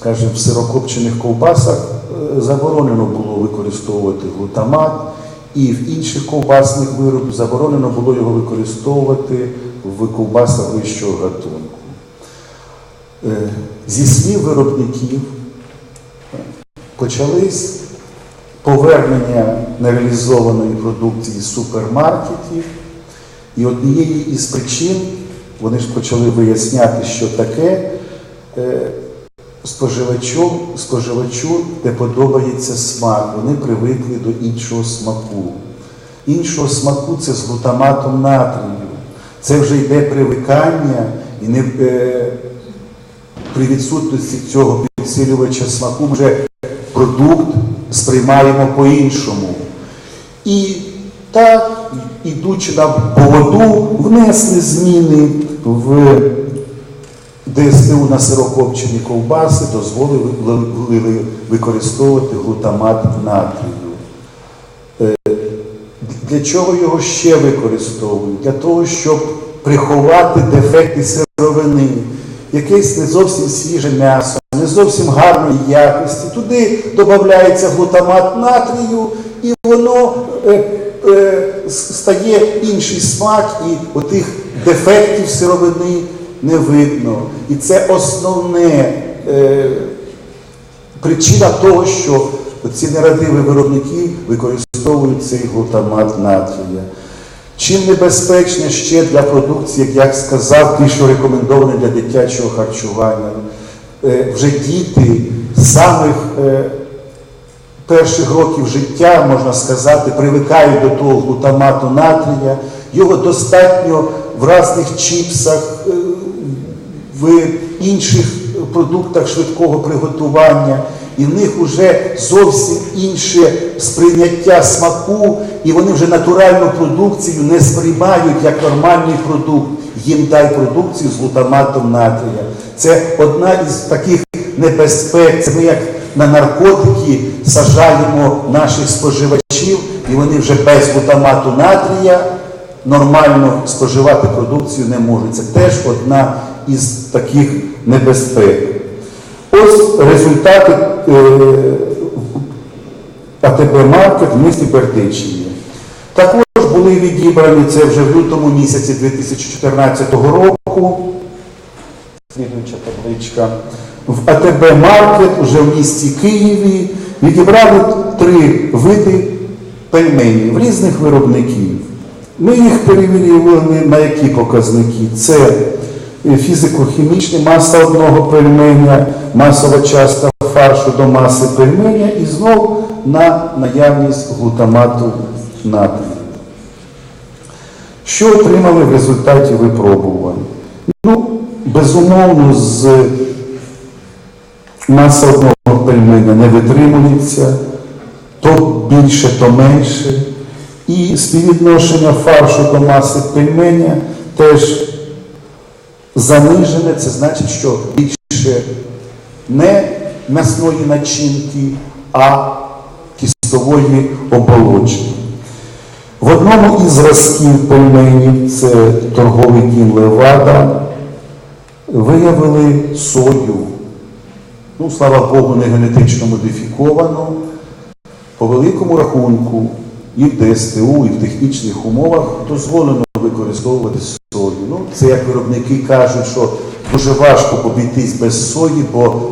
скажімо, в сирокопчених ковбасах е, заборонено було використовувати глутамат, і в інших ковбасних виробах заборонено було його використовувати в ковбасах вищого гатунку. Е, Зі слів виробників почались повернення нереалізованої продукції з супермаркетів. І однією із причин вони ж почали виясняти, що таке е, споживачу, споживачу не подобається смак. Вони привикли до іншого смаку. Іншого смаку це з глутаматом натрію. Це вже йде привикання і не, е, при відсутності цього підсилювача смаку вже продукт сприймаємо по-іншому. І так, ідучи на поводу, внесли зміни в ДСТУ на сирокопчені ковбаси, дозволили використовувати глутамат натрію. Е, Для чого його ще використовують? Для того, щоб приховати дефекти сировини, якесь не зовсім свіже м'ясо, не зовсім гарної якості. Туди додається глутамат натрію, і воно е, е, стає інший смак, і отих дефектів сировини не видно. І це основне е, причина того, що ці нерадиві виробники використовують цей глутамат натрія. Чим небезпечне ще для продукції, як я сказав, ті, що рекомендовані для дитячого харчування, Е, вже діти з самих е, перших років життя, можна сказати, привикають до того глутамату натрія. Його достатньо в різних чіпсах, е, в інших продуктах швидкого приготування, і в них вже зовсім інше сприйняття смаку, і вони вже натуральну продукцію не сприймають як нормальний продукт. Їм дай продукцію з глутаматом натрія. Це одна із таких небезпек. Це ми як на наркотики сажаємо наших споживачів, і вони вже без глутамату натрія нормально споживати продукцію не можуть. Це теж одна із таких небезпек. Ось результати е, АТБ Маркет в місті Бердичеві. Також були відібрані це вже в лютому місяці 2014 року. Табличка. В АТБ Маркет уже в місті Києві відібрали три види пельменів різних виробників. Ми їх перевірили на які показники? Це фізико-хімічні маса одного пельменя, масова частка фаршу до маси пельменя і знов на наявність глутамату натрію. Що отримали в результаті випробувань? Ну, безумовно, з маса одного пельменя не витримується, то більше, то менше. І співвідношення фаршу до маси пельменя теж занижене, це значить, що більше не м'ясної начинки, а кістової оболочки. В одному із зразків пельменів, це торговий кін Левада, виявили сою. Ну, слава Богу, не генетично модифіковану. По великому рахунку і в ДСТУ, і в технічних умовах дозволено використовувати сою. Це як виробники кажуть, що дуже важко обійтись без сої, бо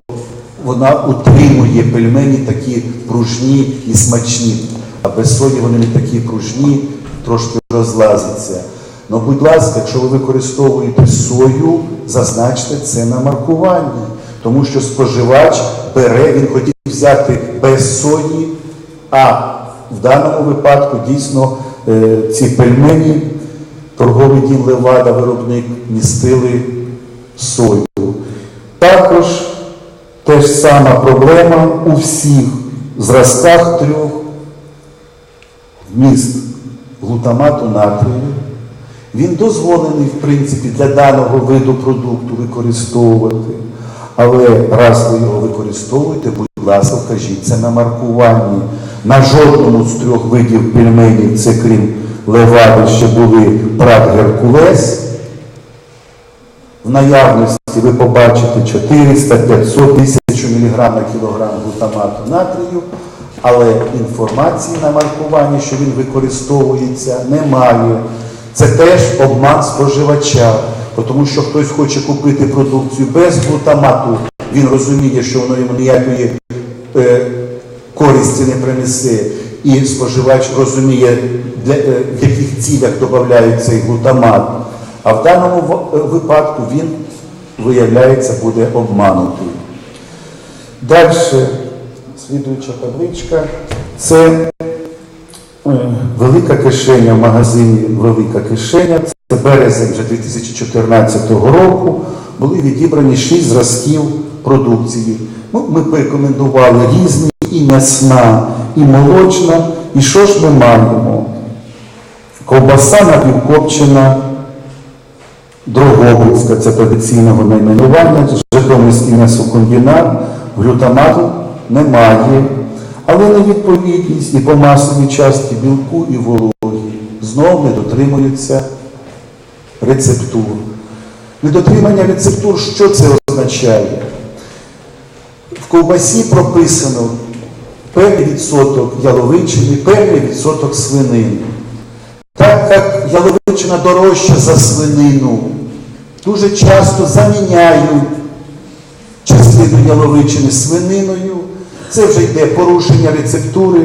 вона утримує пельмені такі пружні і смачні. А без сої вони не такі пружні, трошки розлазяться. Ну, будь ласка, якщо ви використовуєте сою, зазначте це на маркуванні. Тому що споживач бере, він хотів взяти без сої, а в даному випадку дійсно е, ці пельмені, торговий дім Левада, виробник, містили сою. Також те ж сама проблема у всіх зразках трьох вміст глутамату натрію. Він дозволений, в принципі, для даного виду продукту використовувати. Але раз ви його використовуєте, будь ласка, вкажіть це на маркуванні. На жодному з трьох видів пельменів, це крім левади, ще були прат Геркулес. В наявності ви побачите 400, 500 тисяч 1000 мг на кілограм глутамату натрію, але інформації на маркуванні, що він використовується, немає. Це теж обман споживача, тому що хтось хоче купити продукцію без глутамату, він розуміє, що воно йому ніякої е, користі не принесе. І споживач розуміє, для, е, в яких цілях додають цей глутамат. А в даному е, випадку він, виявляється, буде обманутий. Далі, слідуюча табличка, це е, велика кишеня в магазині Велика кишеня. Це березень вже 2014 року. Були відібрані 6 зразків продукції. Ну, ми порекомендували різні і м'ясна, і молочна. І що ж ми маємо? Ковбаса напівкопчена, Дрогобицька, це традиційного найменування, Житомирський м'ясокомбінат, глютамату немає, але невідповідність і по масовій частці білку і вологі знову не дотримуються рецептур. Недотримання рецептур, що це означає? В ковбасі прописано певний відсоток яловичини, певний відсоток свинини. Так як яловичина дорожча за свинину, дуже часто заміняють частину яловичини свининою. Це вже йде порушення рецептури,